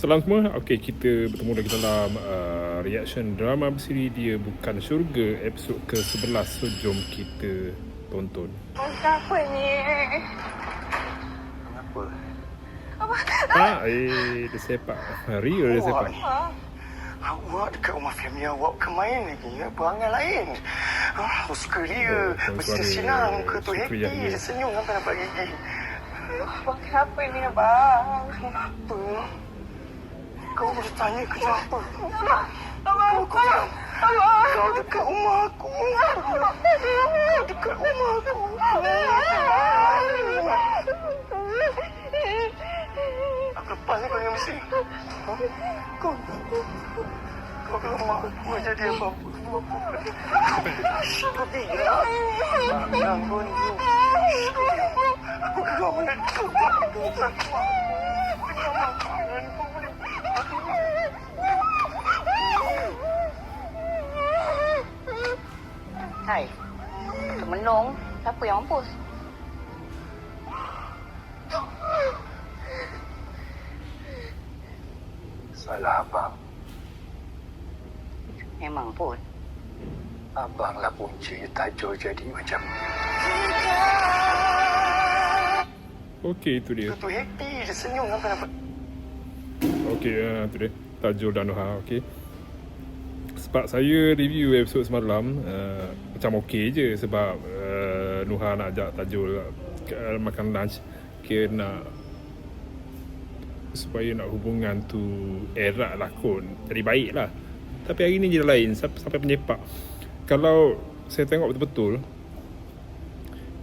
Salam semua. Okey, kita bertemu lagi dalam uh, reaction drama bersiri dia bukan syurga episod ke-11. So jom kita tonton. Apa ni? Kenapa? Ah, eh, dia sepak. Real dia sepak. Awak dekat rumah family awak ke main lagi ya? Perangai lain. Ah, aku suka dia. Oh, Mesti suara senang muka tu happy. dia. Dia senyum sampai nampak gigi. Abang kenapa ni abang? Apa? Kau boleh tanya kerja apa? Abang, abang, Kau diam. abang. Kau dekat rumah aku. Kau dekat rumah aku. Aku lepas ni kau dengan mesti. Ha? Kau kau ke rumah aku jadi apa-apa. Kau tidak. Jangan kau. Aku kau mana kau. Menung. Siapa yang mampus? Salah abang. Memang pun. Abanglah puncanya tajul jadi macam ni. Okey, itu dia. Dia tu happy. Dia senyum sampai nampak. Okey, uh, itu dia. Tajul dan Noha, okey. Sebab saya review episod semalam, uh, macam okey je sebab uh, Nuha nak ajak Tajul uh, makan lunch. Kira nak supaya nak hubungan tu erat kot. Jadi baik lah. Tapi hari ni je lain sampai penyepak. Kalau saya tengok betul-betul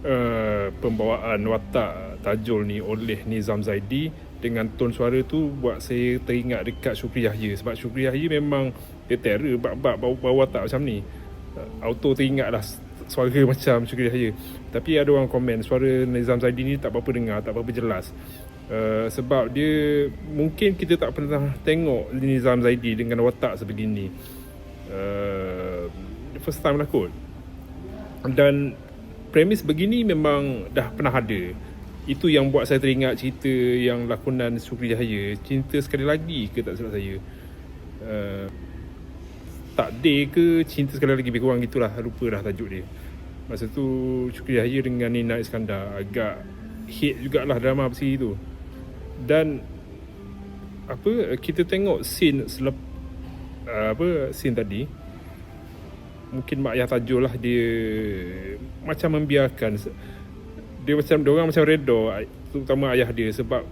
uh, pembawaan watak Tajul ni oleh Nizam Zaidi dengan ton suara tu buat saya teringat dekat Syukri Yahya. Sebab Syukri Yahya memang dia terror bab-bab bau watak macam ni. Uh, auto teringat lah suara macam Syukri Yahya. Tapi ada orang komen suara Nizam Zaidi ni tak apa-apa dengar tak apa-apa jelas. Uh, sebab dia mungkin kita tak pernah tengok Nizam Zaidi dengan watak sebegini. Uh, first time lah kot. Dan premis begini memang dah pernah ada itu yang buat saya teringat cerita yang lakonan Sukri Yahya cinta sekali lagi ke tak silap saya? Uh, takdir ke cinta sekali lagi? Lebih kurang gitulah. Lupa dah tajuk dia. Masa tu Sukri Yahya dengan Nina Iskandar agak hit jugalah drama bersih tu. Dan apa kita tengok scene selep, uh, apa scene tadi. Mungkin mak ayah tajul lah dia macam membiarkan dia macam dia orang macam redha terutama ayah dia sebab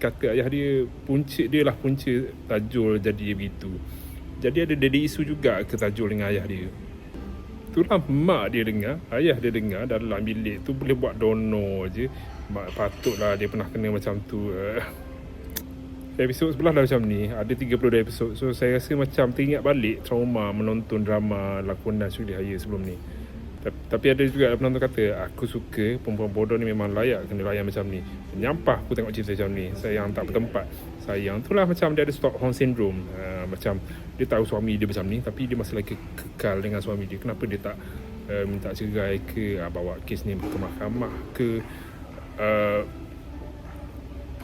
kata ayah dia punca dia lah punca tajul jadi begitu jadi ada daddy isu juga ke tajul dengan ayah dia Itulah mak dia dengar, ayah dia dengar dalam bilik tu boleh buat dono je. Mak patutlah dia pernah kena macam tu. Uh, episod sebelah dah macam ni Ada 32 episod So saya rasa macam teringat balik Trauma menonton drama Lakonan Syukri Haya sebelum ni tapi, ada juga penonton kata Aku suka perempuan bodoh ni memang layak Kena layan macam ni. Menyampah aku tengok cerita macam ni Sayang tak bertempat. Sayang tu lah macam dia ada Stockholm Syndrome. Uh, Macam dia tahu suami dia macam ni Tapi dia masih lagi kekal dengan suami dia. Kenapa dia tak uh, minta cerai ke? Uh, Bawa kes ni ke mahkamah ke? Uh,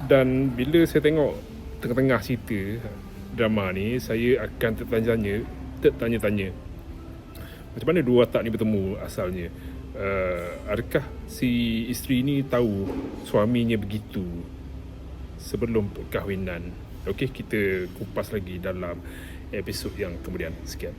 Dan bila saya tengok tengah-tengah cerita drama ni saya akan tertanya tertanya-tanya macam mana dua watak ni bertemu asalnya? Uh, adakah si isteri ni tahu suaminya begitu sebelum perkahwinan? Okey kita kupas lagi dalam episod yang kemudian. Sekian